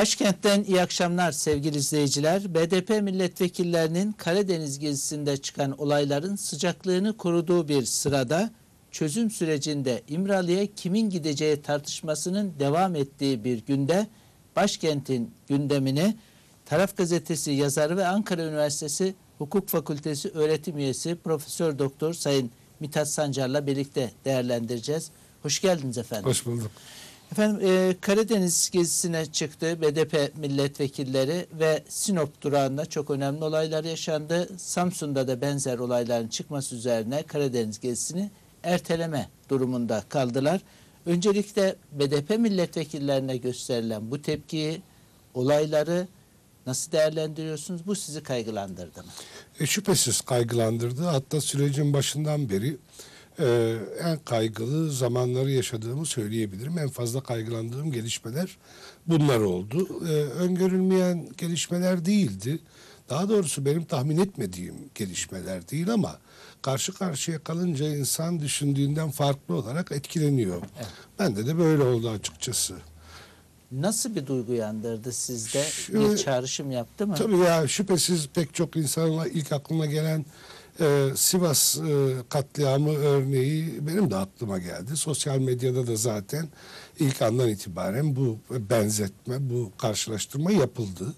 Başkentten iyi akşamlar sevgili izleyiciler. BDP milletvekillerinin Karadeniz gezisinde çıkan olayların sıcaklığını koruduğu bir sırada çözüm sürecinde İmralı'ya kimin gideceği tartışmasının devam ettiği bir günde başkentin gündemini Taraf Gazetesi yazarı ve Ankara Üniversitesi Hukuk Fakültesi öğretim üyesi Profesör Doktor Sayın Mithat Sancar'la birlikte değerlendireceğiz. Hoş geldiniz efendim. Hoş bulduk. Efendim e, Karadeniz gezisine çıktı BDP milletvekilleri ve Sinop durağında çok önemli olaylar yaşandı. Samsun'da da benzer olayların çıkması üzerine Karadeniz gezisini erteleme durumunda kaldılar. Öncelikle BDP milletvekillerine gösterilen bu tepkiyi, olayları nasıl değerlendiriyorsunuz? Bu sizi kaygılandırdı mı? E, şüphesiz kaygılandırdı. Hatta sürecin başından beri e, en kaygılı zamanları yaşadığımı söyleyebilirim. En fazla kaygılandığım gelişmeler bunlar oldu. E, öngörülmeyen gelişmeler değildi. Daha doğrusu benim tahmin etmediğim gelişmeler değil ama karşı karşıya kalınca insan düşündüğünden farklı olarak etkileniyor. Evet. Bende de böyle oldu açıkçası. Nasıl bir duygu yandırdı sizde? Şu- bir çağrışım yaptı mı? Tabii ya şüphesiz pek çok insanla ilk aklıma gelen e, Sivas e, katliamı örneği benim de aklıma geldi. Sosyal medyada da zaten ilk andan itibaren bu benzetme, bu karşılaştırma yapıldı.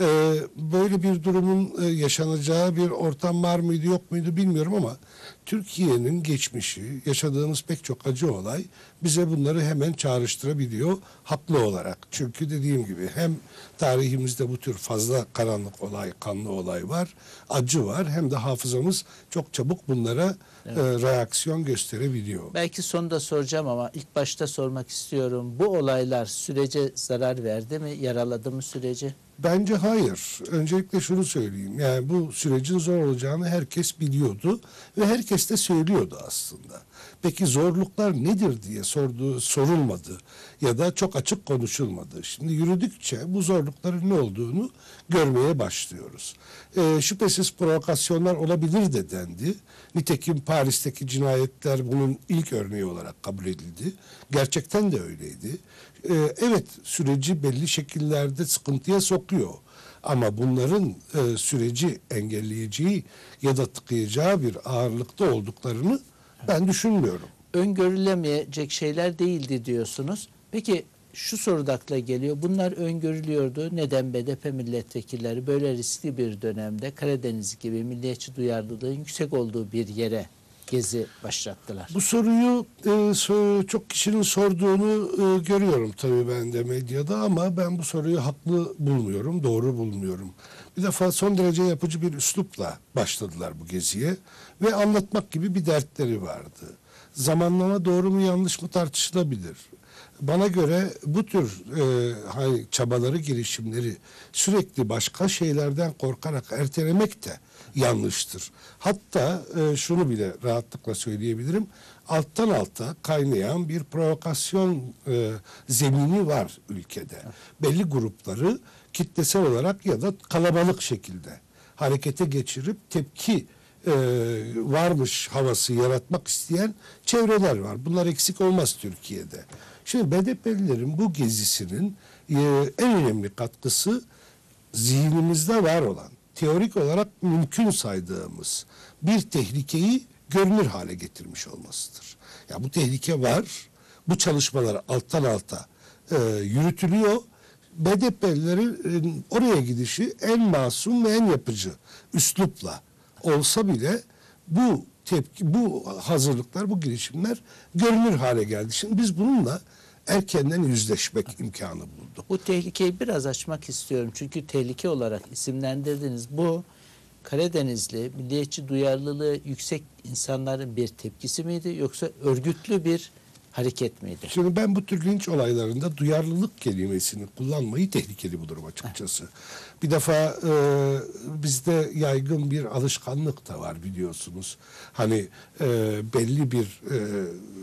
E, böyle bir durumun e, yaşanacağı bir ortam var mıydı yok muydu bilmiyorum ama Türkiye'nin geçmişi, yaşadığımız pek çok acı olay bize bunları hemen çağrıştırabiliyor haklı olarak. Çünkü dediğim gibi hem tarihimizde bu tür fazla karanlık olay, kanlı olay var, acı var hem de hafızamız çok çabuk bunlara e, reaksiyon gösterebiliyor. Belki sonunda soracağım ama ilk başta sormak istiyorum. Bu olaylar sürece zarar verdi mi, yaraladı mı süreci? Bence hayır. Öncelikle şunu söyleyeyim. Yani bu sürecin zor olacağını herkes biliyordu ve herkes de söylüyordu aslında. Peki zorluklar nedir diye sorduğu sorulmadı ya da çok açık konuşulmadı. Şimdi yürüdükçe bu zorlukların ne olduğunu görmeye başlıyoruz. Ee, şüphesiz provokasyonlar olabilir de dendi. Nitekim Paris'teki cinayetler bunun ilk örneği olarak kabul edildi. Gerçekten de öyleydi. Ee, evet süreci belli şekillerde sıkıntıya sokuyor. Ama bunların e, süreci engelleyeceği ya da tıkayacağı bir ağırlıkta olduklarını ben düşünmüyorum. Öngörülemeyecek şeyler değildi diyorsunuz. Peki şu soru da akla geliyor. Bunlar öngörülüyordu. Neden BDP milletvekilleri böyle riskli bir dönemde Karadeniz gibi milliyetçi duyarlılığın yüksek olduğu bir yere gezi başlattılar? Bu soruyu e, çok kişinin sorduğunu e, görüyorum tabii ben de medyada ama ben bu soruyu haklı bulmuyorum, doğru bulmuyorum. Bir defa son derece yapıcı bir üslupla başladılar bu geziye ve anlatmak gibi bir dertleri vardı. Zamanlama doğru mu yanlış mı tartışılabilir. Bana göre bu tür e, çabaları, girişimleri sürekli başka şeylerden korkarak ertelemek de yanlıştır. Hatta e, şunu bile rahatlıkla söyleyebilirim. Alttan alta kaynayan bir provokasyon e, zemini var ülkede. Belli grupları kitlesel olarak ya da kalabalık şekilde harekete geçirip tepki e, varmış havası yaratmak isteyen çevreler var. Bunlar eksik olmaz Türkiye'de. Şimdi BDP'lilerin bu gezisinin e, en önemli katkısı zihnimizde var olan, teorik olarak mümkün saydığımız bir tehlikeyi görünür hale getirmiş olmasıdır. Ya bu tehlike var, bu çalışmalar alttan alta e, yürütülüyor. BDP'lilerin e, oraya gidişi en masum ve en yapıcı üslupla olsa bile bu tepki, bu hazırlıklar, bu girişimler görünür hale geldi. Şimdi biz bununla erkenden yüzleşmek imkanı bulduk. Bu tehlikeyi biraz açmak istiyorum. Çünkü tehlike olarak isimlendirdiniz. Bu Karadenizli, milliyetçi duyarlılığı yüksek insanların bir tepkisi miydi yoksa örgütlü bir hareket miydi? Şimdi ben bu tür linç olaylarında duyarlılık kelimesini kullanmayı tehlikeli bulurum açıkçası. Bir defa e, bizde yaygın bir alışkanlık da var biliyorsunuz. Hani e, belli bir e,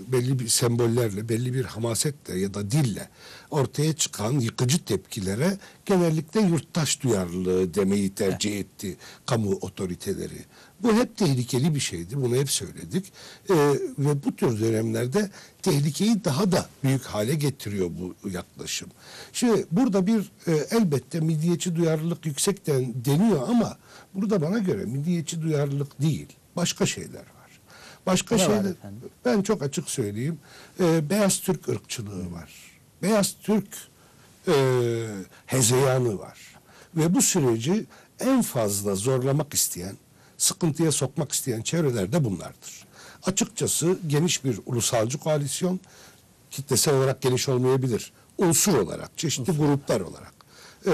belli bir sembollerle, belli bir hamasetle ya da dille ortaya çıkan yıkıcı tepkilere genellikle yurttaş duyarlılığı demeyi tercih etti kamu otoriteleri. Bu hep tehlikeli bir şeydi. Bunu hep söyledik. Ee, ve bu tür dönemlerde tehlikeyi daha da büyük hale getiriyor bu yaklaşım. Şimdi burada bir e, elbette milliyetçi duyarlılık yüksekten deniyor ama burada bana göre milliyetçi duyarlılık değil. Başka şeyler var. Başka Ne var şeyler. efendim? Ben çok açık söyleyeyim. Ee, beyaz Türk ırkçılığı var. Beyaz Türk e, hezeyanı var. Ve bu süreci en fazla zorlamak isteyen, sıkıntıya sokmak isteyen çevreler de bunlardır. Açıkçası geniş bir ulusalcı koalisyon, kitlesel olarak geniş olmayabilir. Unsur olarak, çeşitli gruplar olarak e,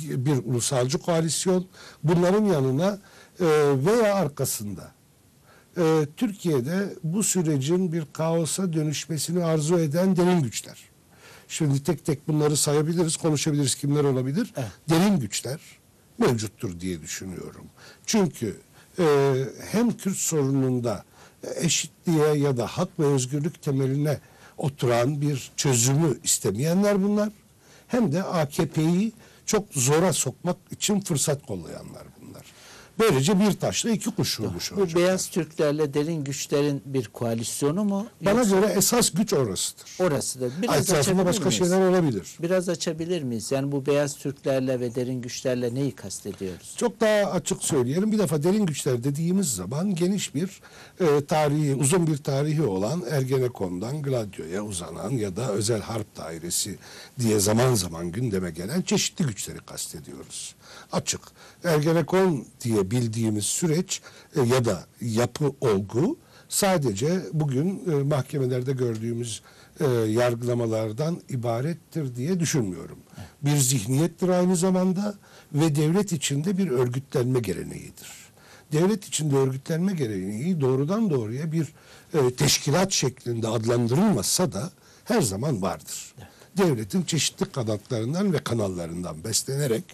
bir ulusalcı koalisyon. Bunların yanına e, veya arkasında e, Türkiye'de bu sürecin bir kaosa dönüşmesini arzu eden derin güçler. Şimdi tek tek bunları sayabiliriz, konuşabiliriz kimler olabilir. Evet. Derin güçler mevcuttur diye düşünüyorum. Çünkü e, hem Kürt sorununda eşitliğe ya da hak ve özgürlük temeline oturan bir çözümü istemeyenler bunlar. Hem de AKP'yi çok zora sokmak için fırsat kollayanlar. Böylece bir taşla iki kuş vurmuş Bu beyaz Türklerle derin güçlerin bir koalisyonu mu? Bana Yoksa göre esas güç orasıdır. orası da. Biraz Etrafında açabilir başka miyiz? şeyler olabilir. Biraz açabilir miyiz? Yani bu beyaz Türklerle ve derin güçlerle neyi kastediyoruz? Çok daha açık söyleyelim. Bir defa derin güçler dediğimiz zaman geniş bir e, tarihi, uzun bir tarihi olan Ergenekon'dan Gladio'ya uzanan ya da özel harp dairesi diye zaman zaman gündeme gelen çeşitli güçleri kastediyoruz. Açık. Ergenekon diye bildiğimiz süreç e, ya da yapı olgu sadece bugün e, mahkemelerde gördüğümüz e, yargılamalardan ibarettir diye düşünmüyorum. Bir zihniyettir aynı zamanda ve devlet içinde bir örgütlenme geleneğidir. Devlet içinde örgütlenme geleneği doğrudan doğruya bir e, teşkilat şeklinde adlandırılmasa da her zaman vardır. Devletin çeşitli kanatlarından ve kanallarından beslenerek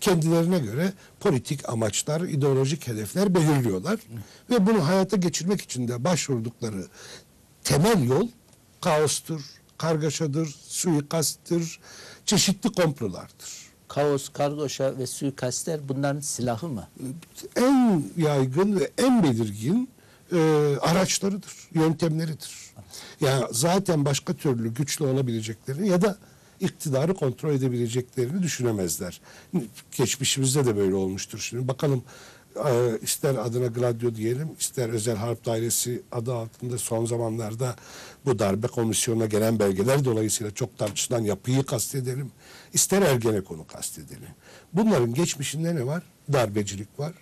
kendilerine göre politik amaçlar, ideolojik hedefler belirliyorlar. Ve bunu hayata geçirmek için de başvurdukları temel yol kaostur, kargaşadır, suikasttır, çeşitli komplolardır. Kaos, kargaşa ve suikastler bunların silahı mı? En yaygın ve en belirgin e, araçlarıdır, yöntemleridir. Yani zaten başka türlü güçlü olabileceklerini ya da iktidarı kontrol edebileceklerini düşünemezler. Geçmişimizde de böyle olmuştur. Şimdi bakalım e, ister adına Gladio diyelim, ister özel harp dairesi adı altında son zamanlarda bu darbe komisyonuna gelen belgeler dolayısıyla çok tartışılan yapıyı kastedelim. İster Ergenekon'u kastedelim. Bunların geçmişinde ne var? Darbecilik var.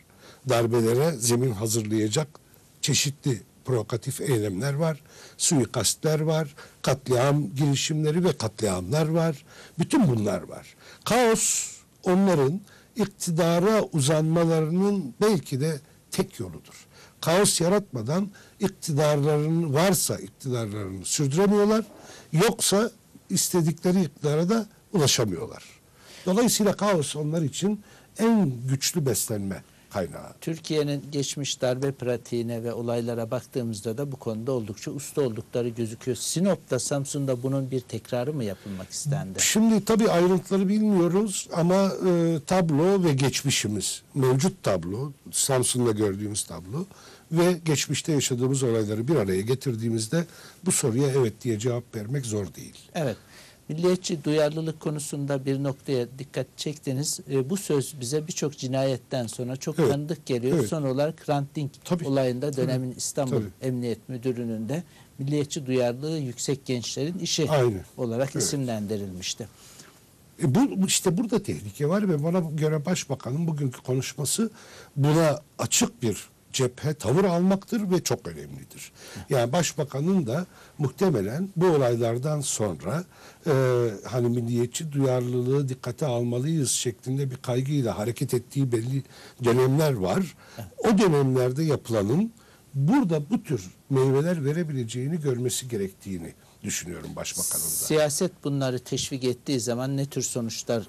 Darbelere zemin hazırlayacak çeşitli provokatif eylemler var, suikastler var, katliam girişimleri ve katliamlar var. Bütün bunlar var. Kaos onların iktidara uzanmalarının belki de tek yoludur. Kaos yaratmadan iktidarların varsa iktidarlarını sürdüremiyorlar, yoksa istedikleri iktidara da ulaşamıyorlar. Dolayısıyla kaos onlar için en güçlü beslenme kaynağı. Türkiye'nin geçmiş darbe pratiğine ve olaylara baktığımızda da bu konuda oldukça usta oldukları gözüküyor. Sinop'ta, Samsun'da bunun bir tekrarı mı yapılmak istendi? Şimdi tabii ayrıntıları bilmiyoruz ama e, tablo ve geçmişimiz, mevcut tablo, Samsun'da gördüğümüz tablo ve geçmişte yaşadığımız olayları bir araya getirdiğimizde bu soruya evet diye cevap vermek zor değil. Evet. Milliyetçi duyarlılık konusunda bir noktaya dikkat çektiniz. E, bu söz bize birçok cinayetten sonra çok Evet, tanıdık geliyor. evet. Son olarak Hrant Dink Tabii, olayında tabii, dönemin İstanbul tabii. Emniyet Müdürlüğü'nün de milliyetçi duyarlılığı yüksek gençlerin işi Aynı, olarak evet. isimlendirilmişti. E bu işte burada tehlike var ve bana göre başbakanın bugünkü konuşması buna açık bir cephe tavır almaktır ve çok önemlidir. Yani başbakanın da muhtemelen bu olaylardan sonra e, hani milliyetçi duyarlılığı dikkate almalıyız şeklinde bir kaygıyla hareket ettiği belli dönemler var. O dönemlerde yapılanın burada bu tür meyveler verebileceğini görmesi gerektiğini düşünüyorum başbakanın da. Siyaset bunları teşvik ettiği zaman ne tür sonuçlar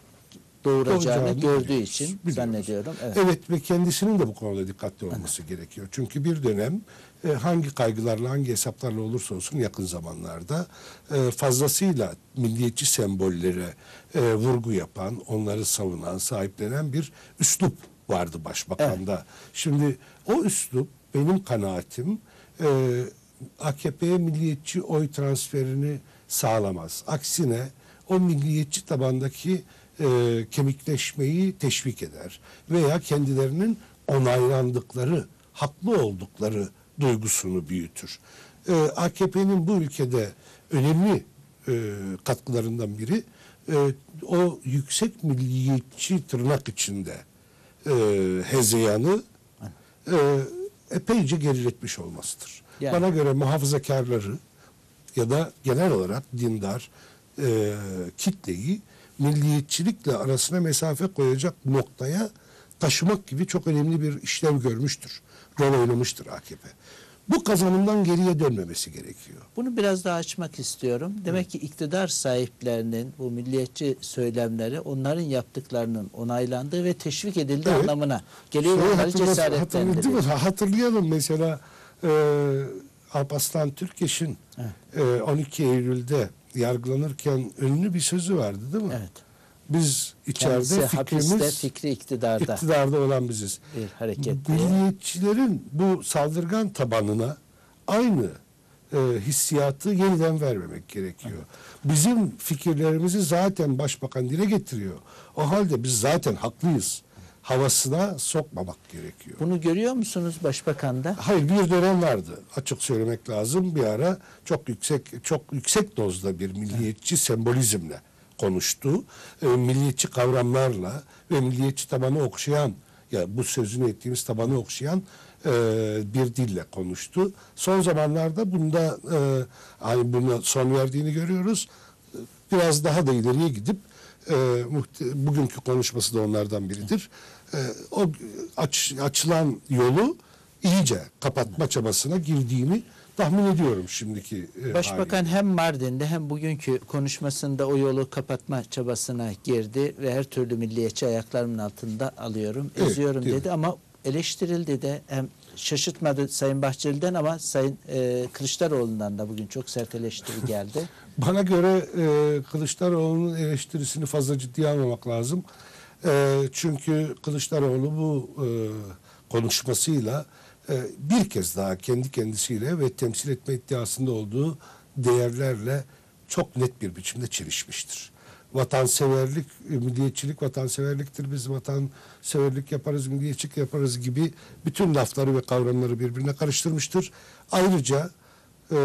doğuracağını gördüğü biliyoruz, için biliyoruz. zannediyorum. Evet. Evet ve kendisinin de bu konuda dikkatli olması gerekiyor. Çünkü bir dönem e, hangi kaygılarla hangi hesaplarla olursa olsun yakın zamanlarda e, fazlasıyla milliyetçi sembollere e, vurgu yapan, onları savunan, sahiplenen bir üslup vardı başbakanda. Şimdi o üslup benim kanaatim e, AKP'ye milliyetçi oy transferini sağlamaz. Aksine o milliyetçi tabandaki e, kemikleşmeyi teşvik eder. Veya kendilerinin onaylandıkları, haklı oldukları duygusunu büyütür. E, AKP'nin bu ülkede önemli e, katkılarından biri e, o yüksek milliyetçi tırnak içinde e, hezeyanı e, epeyce geriletmiş olmasıdır. Yani- Bana göre muhafazakarları ya da genel olarak dindar e, kitleyi milliyetçilikle arasına mesafe koyacak noktaya taşımak gibi çok önemli bir işlev görmüştür. Rol oynamıştır AKP. Bu kazanımdan geriye dönmemesi gerekiyor. Bunu biraz daha açmak istiyorum. Demek ki iktidar sahiplerinin bu milliyetçi söylemleri onların yaptıklarının onaylandığı ve teşvik edildiği Evet. anlamına geliyor. Onları cesaretlendiriyor. mı? Hatırlayalım mesela e, Alparslan Türkeş'in e, 12 Eylül'de yargılanırken ünlü bir sözü vardı değil mi? Evet. Biz Kendisi içeride hapiste, fikrimiz fikri iktidarda iktidarda olan biziz. bir hareket. Milliyetçilerin bu saldırgan tabanına aynı e, hissiyatı yeniden vermemek gerekiyor. Bizim fikirlerimizi zaten başbakan dile getiriyor. O halde biz zaten haklıyız. Havasına sokmamak gerekiyor. Bunu görüyor musunuz başbakanda? Hayır bir dönem vardı. Açık söylemek lazım. Bir ara çok yüksek çok yüksek dozda bir milliyetçi sembolizmle konuştu. E, milliyetçi kavramlarla ve milliyetçi tabanı okşayan ya bu sözünü ettiğimiz tabanı okşayan e, bir dille konuştu. Son zamanlarda bunda e, hani buna son verdiğini görüyoruz. Biraz daha da ileriye gidip e, bugünkü konuşması da onlardan biridir. E, o aç, açılan yolu iyice kapatma çabasına girdiğini tahmin ediyorum şimdiki e, Başbakan haliyle. hem Mardin'de hem bugünkü konuşmasında o yolu kapatma çabasına girdi ve her türlü milliyetçi ayaklarımın altında alıyorum, Evet, eziyorum dedi ama eleştirildi de hem şaşırtmadı Sayın Bahçeli'den ama Sayın e, Kılıçdaroğlu'ndan da bugün çok sert eleştiri geldi. Bana göre e, Kılıçdaroğlu'nun eleştirisini fazla ciddiye almamak lazım. E, çünkü Kılıçdaroğlu bu e, konuşmasıyla e, bir kez daha kendi kendisiyle ve temsil etme iddiasında olduğu değerlerle çok net bir biçimde çelişmiştir. Vatanseverlik, e, milliyetçilik vatanseverliktir. Biz vatanseverlik yaparız, milliyetçilik yaparız gibi bütün lafları ve kavramları birbirine karıştırmıştır. Ayrıca e,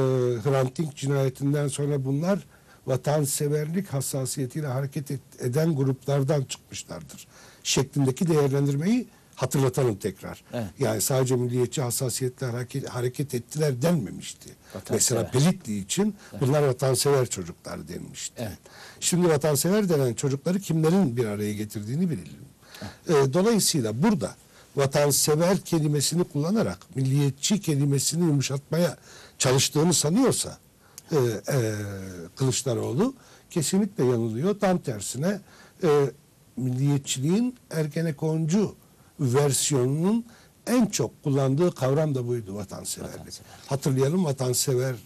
Hrant Dink cinayetinden sonra bunlar vatanseverlik hassasiyetiyle hareket et- eden gruplardan çıkmışlardır. Şeklindeki değerlendirmeyi hatırlatalım tekrar. Evet. Yani sadece milliyetçi hassasiyetle hareket, hareket ettiler denmemişti. Mesela Pelitli için bunlar vatansever çocuklar denmişti. Evet. Şimdi vatansever denen çocukları kimlerin bir araya getirdiğini bilelim. E, dolayısıyla burada vatansever kelimesini kullanarak milliyetçi kelimesini yumuşatmaya çalıştığını sanıyorsa e, e, Kılıçdaroğlu kesinlikle yanılıyor. Tam tersine e, milliyetçiliğin ergenekoncu versiyonunun en çok kullandığı kavram da buydu vatanseverlik. Vatansever. Hatırlayalım vatanseverler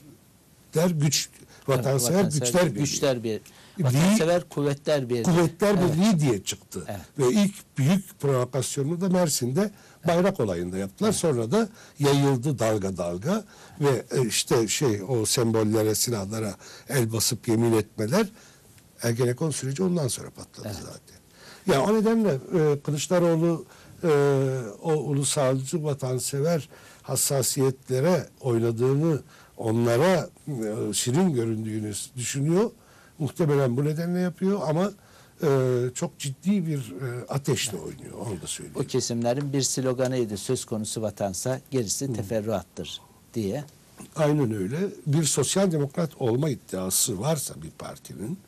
güç vatansever, Evet, güçler birliği. güçler bir. Birliği- Vatansever kuvvetler bir. Kuvvetler Evet. Birliği diye çıktı. Evet. Ve ilk büyük provokasyonu da Mersin'de bayrak olayında yaptılar. Sonra da yayıldı dalga dalga ve e, işte şey o sembollere, silahlara el basıp yemin etmeler Ergenekon süreci ondan sonra patladı zaten. Ya o nedenle e, Kılıçdaroğlu e, o ulusalcı vatansever hassasiyetlere oynadığını onlara e, şirin göründüğünü düşünüyor. Muhtemelen bu nedenle yapıyor ama e, çok ciddi bir e, ateşle oynuyor. Onu da O söyleyeyim. kesimlerin bir sloganıydı söz konusu vatansa gerisi teferruattır diye. Aynen öyle. Bir sosyal demokrat olma iddiası varsa bir partinin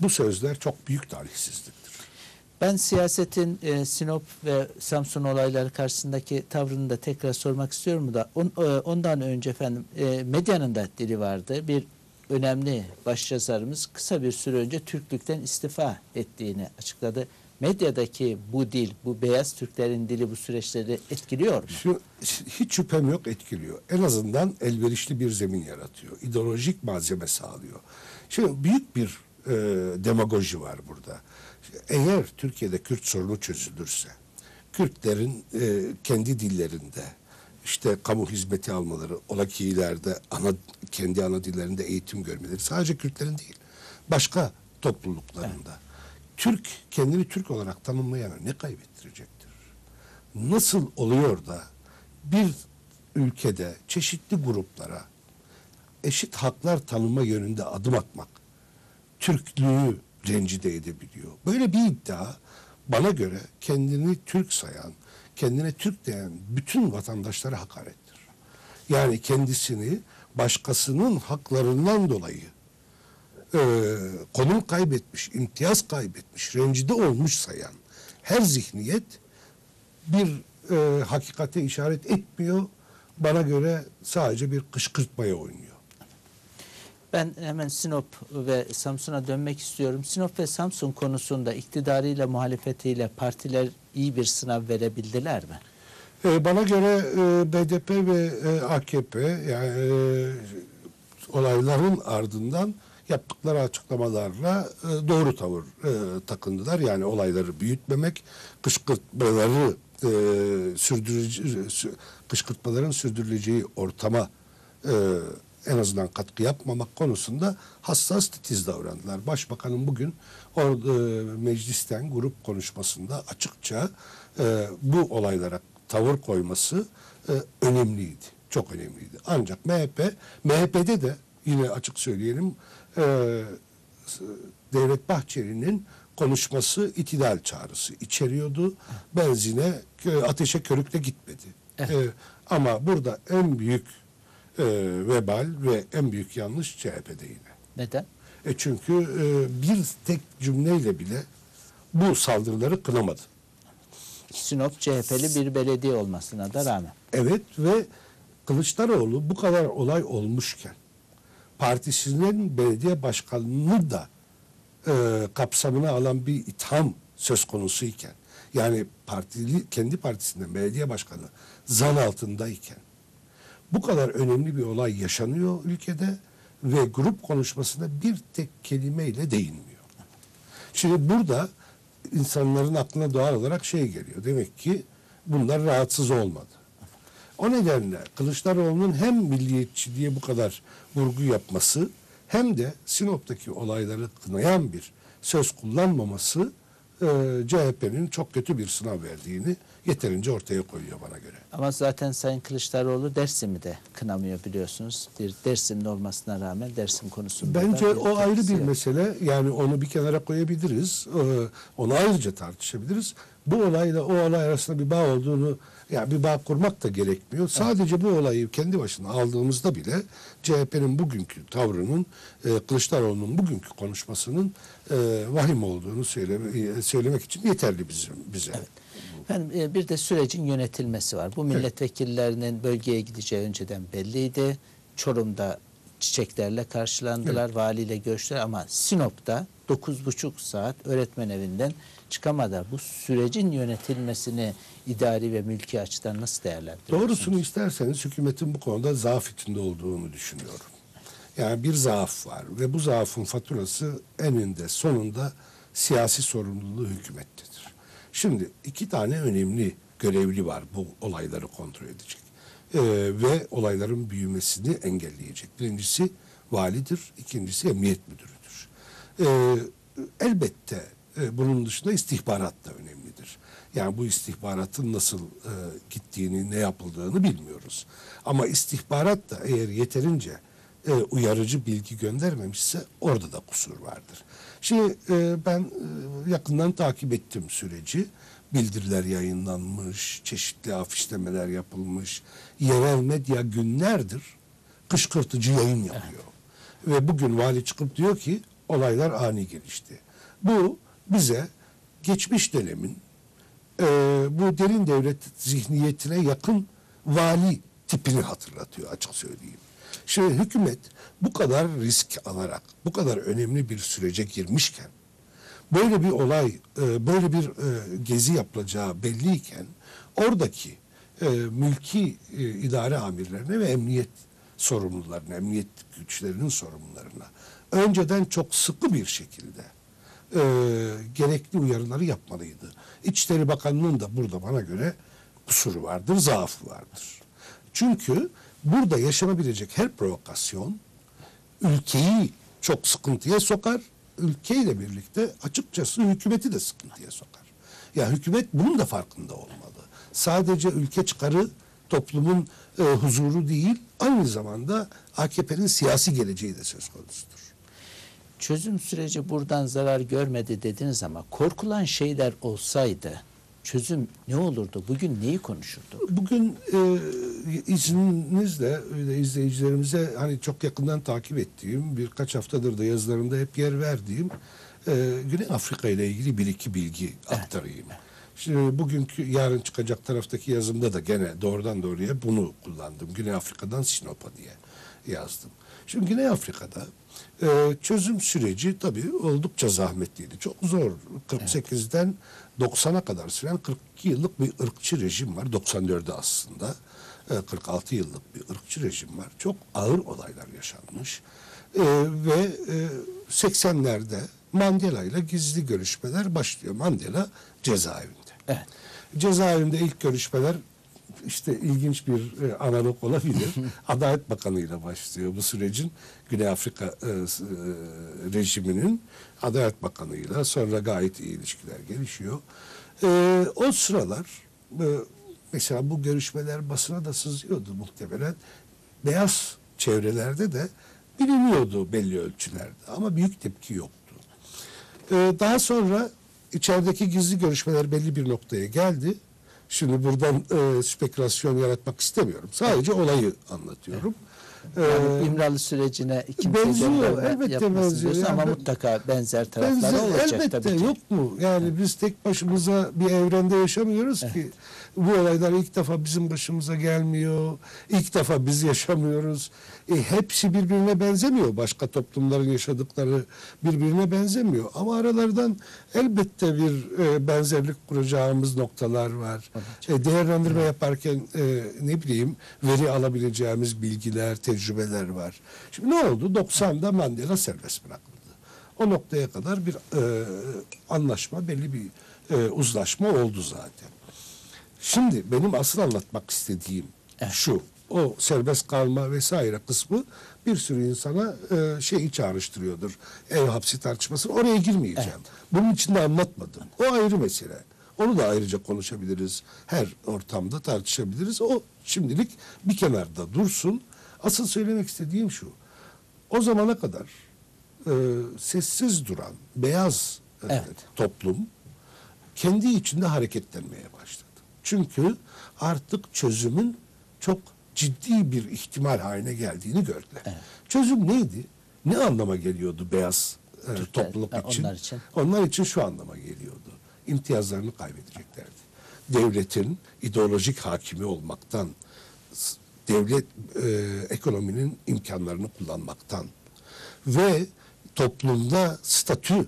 bu sözler çok büyük talihsizliktir. Ben siyasetin e, Sinop ve Samsun olayları karşısındaki tavrını da tekrar sormak istiyorum da on- e, ondan önce efendim e, medyanın da dili vardı. Bir önemli başyazarımız kısa bir süre önce Türklükten istifa ettiğini açıkladı. Medyadaki bu dil, bu beyaz Türklerin dili bu süreçleri etkiliyor mu? Şu, hiç şüphem yok etkiliyor. En azından elverişli bir zemin yaratıyor. İdeolojik malzeme sağlıyor. Şimdi büyük bir e, demagoji var burada. Eğer Türkiye'de Kürt sorunu çözülürse, Kürtlerin e, kendi dillerinde işte kamu hizmeti almaları, ola ki ileride ana, kendi ana dillerinde eğitim görmeleri, sadece Kürtlerin değil, başka topluluklarında. Türk, kendini Türk olarak tanımlayana ne kaybettirecektir? Nasıl oluyor da bir ülkede çeşitli gruplara eşit haklar tanıma yönünde adım atmak Türklüğü rencide edebiliyor. Böyle bir iddia bana göre kendini Türk sayan, kendine Türk diyen bütün vatandaşlara hakarettir. Yani kendisini başkasının haklarından dolayı e, konum kaybetmiş, imtiyaz kaybetmiş, rencide olmuş sayan her zihniyet bir e, hakikate işaret etmiyor. Bana göre sadece bir kışkırtmaya oynuyor. Ben hemen Sinop ve Samsun'a dönmek istiyorum. Sinop ve Samsun konusunda iktidarıyla muhalefetiyle partiler iyi bir sınav verebildiler mi? E, bana göre e, BDP ve e, AKP yani e, olayların ardından yaptıkları açıklamalarla e, doğru tavır e, takındılar. Yani olayları büyütmemek, kışkırtmaları e, sürdürücü, sü- kışkırtmaların sürdürüleceği ortama e, en azından katkı yapmamak konusunda hassas titiz davrandılar. Başbakanın bugün orada e, meclisten grup konuşmasında açıkça e, bu olaylara tavır koyması e, önemliydi. Çok önemliydi. Ancak MHP, MHP'de de yine açık söyleyelim e, Devlet Bahçeli'nin konuşması itidal çağrısı içeriyordu. Benzine, ateşe körükle gitmedi. Evet. E, ama burada en büyük e, vebal ve en büyük yanlış CHP'de yine. Neden? E çünkü e, bir tek cümleyle bile bu saldırıları kınamadı. Sinop CHP'li bir belediye olmasına da rağmen. Evet ve Kılıçdaroğlu bu kadar olay olmuşken partisinin belediye başkanını da e, kapsamına alan bir itham söz konusuyken yani partili kendi partisinden belediye başkanı zan altındayken bu kadar önemli bir olay yaşanıyor ülkede ve grup konuşmasında bir tek kelimeyle değinmiyor. Şimdi burada insanların aklına doğal olarak şey geliyor. Demek ki bunlar rahatsız olmadı. O nedenle Kılıçdaroğlu'nun hem milliyetçiliğe bu kadar vurgu yapması hem de Sinop'taki olayları kınayan bir söz kullanmaması e, CHP'nin çok kötü bir sınav verdiğini yeterince ortaya koyuyor bana göre. Ama zaten Sayın Kılıçdaroğlu Dersim'i de kınamıyor biliyorsunuz. Bir Dersim'de olmasına rağmen Dersim konusunda da Bence o ayrı bir yok. mesele. Yani onu bir kenara koyabiliriz. Ee, Onu ayrıca tartışabiliriz. Bu olayla o olay arasında bir bağ olduğunu yani bir bağ kurmak da gerekmiyor. Sadece bu olayı kendi başına aldığımızda bile CHP'nin bugünkü tavrının e, Kılıçdaroğlu'nun bugünkü konuşmasının e, vahim olduğunu söyleme, e, söylemek için yeterli bizim bize. Efendim, e, bir de sürecin yönetilmesi var. Bu milletvekillerinin bölgeye gideceği önceden belliydi. Çorum'da çiçeklerle karşılandılar, valiyle görüştüler ama Sinop'ta 9,5 saat öğretmen evinden çıkamadı. Bu sürecin yönetilmesini idari ve mülki açıdan nasıl değerlendiriyorsunuz? Doğrusunu isterseniz hükümetin bu konuda zaaf içinde olduğunu düşünüyorum. Yani bir zaaf var ve bu zaafın faturası eninde sonunda siyasi sorumluluğu hükümettedir. Şimdi iki tane önemli görevli var bu olayları kontrol edecek. Ee, ve olayların büyümesini engelleyecek. Birincisi validir, ikincisi emniyet müdürüdür. Ee, elbette e, bunun dışında istihbarat da önemlidir. Yani bu istihbaratın nasıl e, gittiğini, ne yapıldığını bilmiyoruz. Ama istihbarat da eğer yeterince e, uyarıcı bilgi göndermemişse orada da kusur vardır. Şimdi e, ben e, yakından takip ettim süreci. Bildiriler yayınlanmış, çeşitli afişlemeler yapılmış. Yerel medya günlerdir kışkırtıcı yayın yapıyor. Ve bugün vali çıkıp diyor ki olaylar ani gelişti. Bu bize geçmiş dönemin e, bu derin devlet zihniyetine yakın vali tipini hatırlatıyor açık söyleyeyim. Şimdi hükümet bu kadar risk alarak bu kadar önemli bir sürece girmişken böyle bir olay, e, böyle bir e, gezi yapılacağı belliyken oradaki e, mülki idare amirlerine ve emniyet sorumlularına, emniyet güçlerinin sorumlularına önceden çok sıkı bir şekilde gerekli uyarıları yapmalıydı. İçişleri Bakanlığı'nın da burada bana göre kusuru vardır, zaafı vardır. Çünkü burada yaşanabilecek her provokasyon ülkeyi çok sıkıntıya sokar. Ülkeyle birlikte açıkçası hükümeti de sıkıntıya sokar. Ya hükümet bunun da farkında olmalı. Sadece ülke çıkarı toplumun e, huzuru değil, aynı zamanda AKP'nin siyasi geleceği de söz konusudur. Çözüm süreci buradan zarar görmedi dediniz ama korkulan şeyler olsaydı çözüm ne olurdu? Bugün neyi konuşurduk? Bugün e, izninizle öyle izleyicilerimize hani çok yakından takip ettiğim birkaç haftadır da yazılarımda hep yer verdiğim e, Güney Afrika ile ilgili bir iki bilgi aktarayım. Şimdi bugünkü yarın çıkacak taraftaki yazımda da gene doğrudan doğruya bunu kullandım. Güney Afrika'dan Sinop'a diye yazdım. Şimdi Güney Afrika'da e, çözüm süreci tabii oldukça zahmetliydi. Çok zor. 48'den 90'a kadar süren 42 yıllık bir ırkçı rejim var. 94'de aslında. E, 46 yıllık bir ırkçı rejim var. Çok ağır olaylar yaşanmış. E, ve e, 80'lerde Mandela ile gizli görüşmeler başlıyor. Mandela cezaevinde. Evet. Cezaevinde ilk görüşmeler işte ilginç bir e, analog olabilir. Adalet Bakanı ile başlıyor bu sürecin Güney Afrika e, e, rejiminin Adalet Bakanı ile sonra gayet iyi ilişkiler gelişiyor. E, o sıralar e, mesela bu görüşmeler basına da sızıyordu muhtemelen. Beyaz çevrelerde de biliniyordu belli ölçülerde ama büyük tepki yoktu. Ee, daha sonra içerideki gizli görüşmeler belli bir noktaya geldi. Şimdi buradan e, spekülasyon yaratmak istemiyorum. Sadece olayı anlatıyorum. Yani Ee, İmralı sürecine kimse benziyor, elbette benziyor. ama Yani- mutlaka benzer tarafları benzer- olacak elbette tabii ki. yok mu? Yani biz tek başımıza bir evrende yaşamıyoruz ki. Bu olaylar ilk defa bizim başımıza gelmiyor. İlk defa biz yaşamıyoruz. E, hepsi birbirine benzemiyor. Başka toplumların yaşadıkları birbirine benzemiyor. Ama aralardan elbette bir e, benzerlik kuracağımız noktalar var. E, değerlendirme yaparken e, ne bileyim veri alabileceğimiz bilgiler, tecrübeler var. Şimdi ne oldu? 90'da Mandela serbest bırakıldı. O noktaya kadar bir e, anlaşma, belli bir e, uzlaşma oldu zaten. Şimdi benim asıl anlatmak istediğim şu. O serbest kalma vesaire kısmı bir sürü insana e, şeyi çağrıştırıyordur. Ev hapsi tartışması. Oraya girmeyeceğim. Bunun için de anlatmadım. O ayrı mesele. Onu da ayrıca konuşabiliriz. Her ortamda tartışabiliriz. O şimdilik bir kenarda dursun. Asıl söylemek istediğim şu. O zamana kadar e, sessiz duran beyaz e, Evet. toplum kendi içinde hareketlenmeye başladı. Çünkü artık çözümün çok ciddi bir ihtimal haline geldiğini gördüler. Çözüm neydi? Ne anlama geliyordu beyaz e, topluluk için? onlar için. Onlar için şu anlama geliyordu. İmtiyazlarını kaybedeceklerdi. Devletin ideolojik hakimi olmaktan, devlet e, ekonominin imkanlarını kullanmaktan ve toplumda statü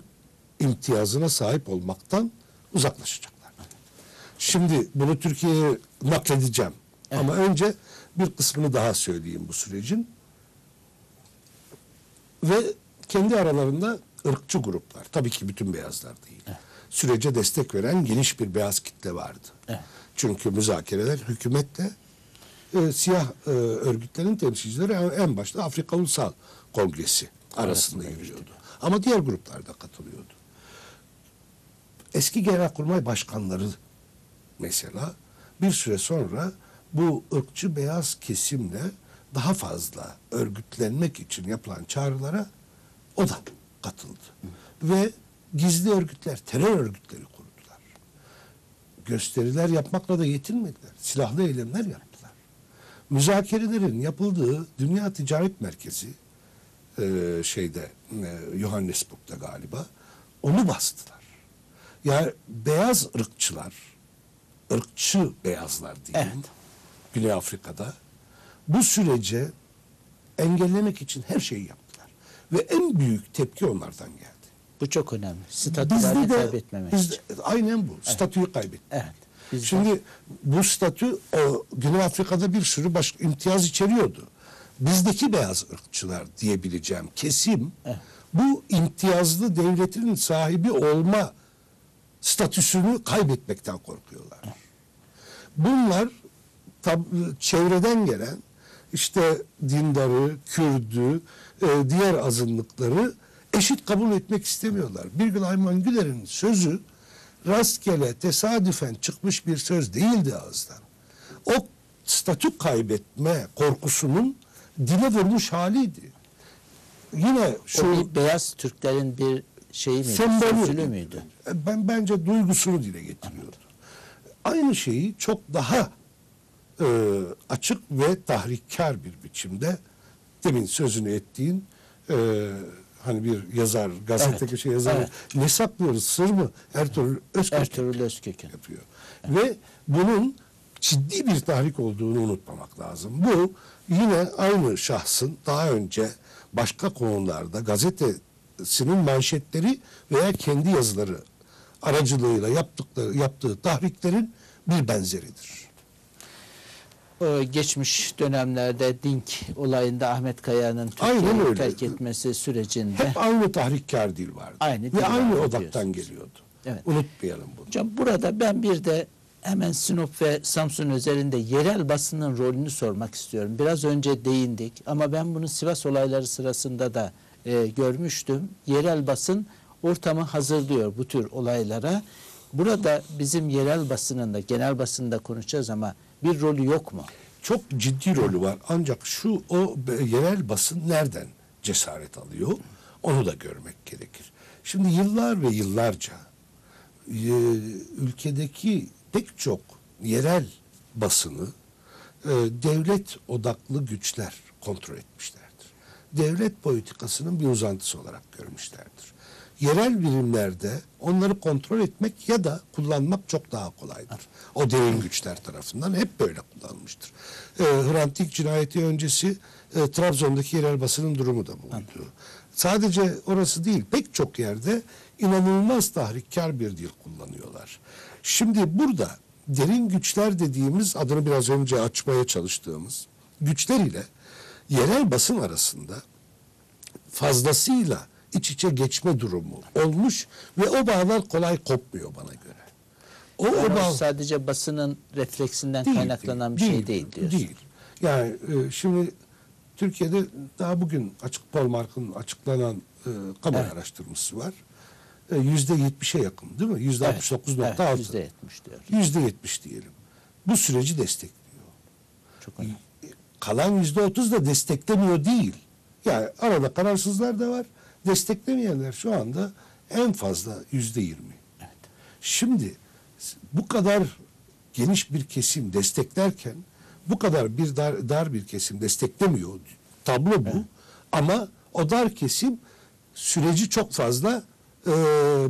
imtiyazına sahip olmaktan uzaklaşacaklar. Şimdi bunu Türkiye'ye nakledeceğim. Ama önce bir kısmını daha söyleyeyim bu sürecin. Ve kendi aralarında ırkçı gruplar, tabii ki bütün beyazlar değil. Sürece destek veren geniş bir beyaz kitle vardı. Evet. Çünkü müzakereler hükümetle e, siyah e, örgütlerin temsilcileri en- en başta Afrika Ulusal Kongresi arasında yürüyordu. Ama diğer gruplar da katılıyordu. Eski genelkurmay başkanları mesela bir süre sonra bu ırkçı beyaz kesimle daha fazla örgütlenmek için yapılan çağrılara o da katıldı. Ve gizli örgütler, terör örgütleri kurdular. Gösteriler yapmakla da yetinmediler. Silahlı eylemler yaptılar. Müzakerelerin yapıldığı Dünya Ticaret Merkezi e, şeyde e, Johannesburg'da galiba onu bastılar. Yani beyaz ırkçılar, ırkçı beyazlar diyeyim, Evet. Güney Afrika'da bu sürece engellemek için her şeyi yaptılar. Ve en büyük tepki onlardan geldi. Bu çok önemli. De kaybetmemek bizde, için. aynen bu. Statüyü kaybettik. Evet. Bizde- Şimdi bu statü o, Güney Afrika'da bir sürü başka imtiyaz içeriyordu. Bizdeki beyaz ırkçılar diyebileceğim kesim Evet. bu imtiyazlı devletin sahibi olma statüsünü kaybetmekten korkuyorlar. Bunlar tab- çevreden gelen işte dindarı, Kürdü, e, diğer azınlıkları eşit kabul etmek istemiyorlar. Birgül Ayman Güler'in sözü rastgele, tesadüfen çıkmış bir söz değildi ağızdan. O statü kaybetme korkusunun dile vurmuş haliydi. Yine O şu bir beyaz Türklerin bir şeyi miydi? sembolü müydü? Ben bence duygusunu dile getiriyordu. Aynı şeyi çok daha e, açık ve tahrikkar bir biçimde demin sözünü ettiğin e, hani bir yazar, gazete Evet, köşe yazarı evet. ne saklıyoruz sır mı? Ertuğrul Özkök Ertuğrul Özköken. yapıyor. Ve bunun ciddi bir tahrik olduğunu unutmamak lazım. Bu yine aynı şahsın daha önce başka konularda gazetesinin manşetleri veya kendi yazıları aracılığıyla yaptıkları yaptığı tahriklerin bir benzeridir. O geçmiş dönemlerde Dink olayında Ahmet Kaya'nın Türkiye'yi terk etmesi sürecinde Hep aynı tahrikkar dil vardı. Aynı dil Ve aynı odaktan diyorsunuz. geliyordu. Evet. Unutmayalım bunu. Hocam burada ben bir de hemen Sinop ve Samsun üzerinde yerel basının rolünü sormak istiyorum. Biraz önce değindik ama ben bunu Sivas olayları sırasında da e, görmüştüm. Yerel basın ortamı hazırlıyor bu tür olaylara. Burada bizim yerel basının da genel basında konuşacağız ama bir rolü yok mu? çok ciddi rolü var. Ancak şu o yerel basın nereden cesaret alıyor? Onu da görmek gerekir. Şimdi yıllar ve yıllarca e, ülkedeki pek çok yerel basını e, devlet odaklı güçler kontrol etmişlerdir. Devlet politikasının bir uzantısı olarak görmüşlerdir. Yerel birimlerde onları kontrol etmek ya da kullanmak çok daha kolaydır. O derin güçler tarafından hep böyle kullanılmıştır. E, Hrant Dink cinayeti öncesi e, Trabzon'daki yerel basının durumu da buydu. Sadece orası değil pek çok yerde inanılmaz tahrikkar bir dil kullanıyorlar. Şimdi burada derin güçler dediğimiz adını biraz önce açmaya çalıştığımız güçler ile yerel basın arasında fazlasıyla iç içe geçme durumu olmuş ve o bağlar kolay kopmuyor bana göre. O, Yani o bağ sadece basının refleksinden Değil, kaynaklanan değil, bir şey değil diyorsun. Değil. Yani e, şimdi Türkiye'de daha bugün açık Polmark'ın açıklanan e, kamu Evet. araştırması var. E, Yüzde yetmişe yakın değil mi? Yüzde altmış dokuz nokta altı. yüzde yetmiş diyor. Yüzde yetmiş diyelim. Bu süreci destekliyor. Çok önemli. Kalan yüzde otuz da desteklemiyor değil. Yani arada kararsızlar da var. Desteklemeyenler şu anda en fazla yüzde yirmi. Evet. Şimdi bu kadar geniş bir kesim desteklerken bu kadar bir dar, dar bir kesim desteklemiyor. Tablo bu. Ama o dar kesim süreci çok fazla e,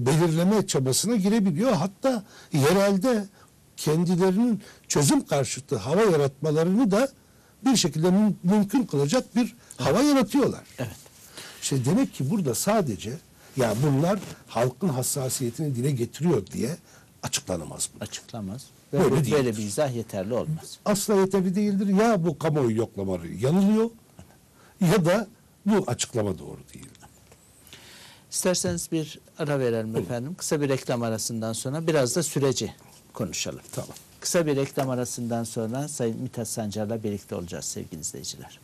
belirleme çabasına girebiliyor. Hatta yerelde kendilerinin çözüm karşıtı hava yaratmalarını da bir şekilde müm- mümkün kılacak bir hava yaratıyorlar. Evet. İşte demek ki burada sadece ya bunlar halkın hassasiyetini dile getiriyor diye açıklanamaz bu. Açıklamaz. Böyle bu- değildir. böyle bir izah yeterli olmaz. Asla yeterli değildir. Ya bu kamuoyu yoklamaları yanılıyor ya da bu açıklama doğru değil. İsterseniz bir ara verelim efendim. Kısa bir reklam arasından sonra biraz da süreci konuşalım. Tamam. Kısa bir reklam arasından sonra Sayın Mithat Sancar'la birlikte olacağız sevgili izleyiciler.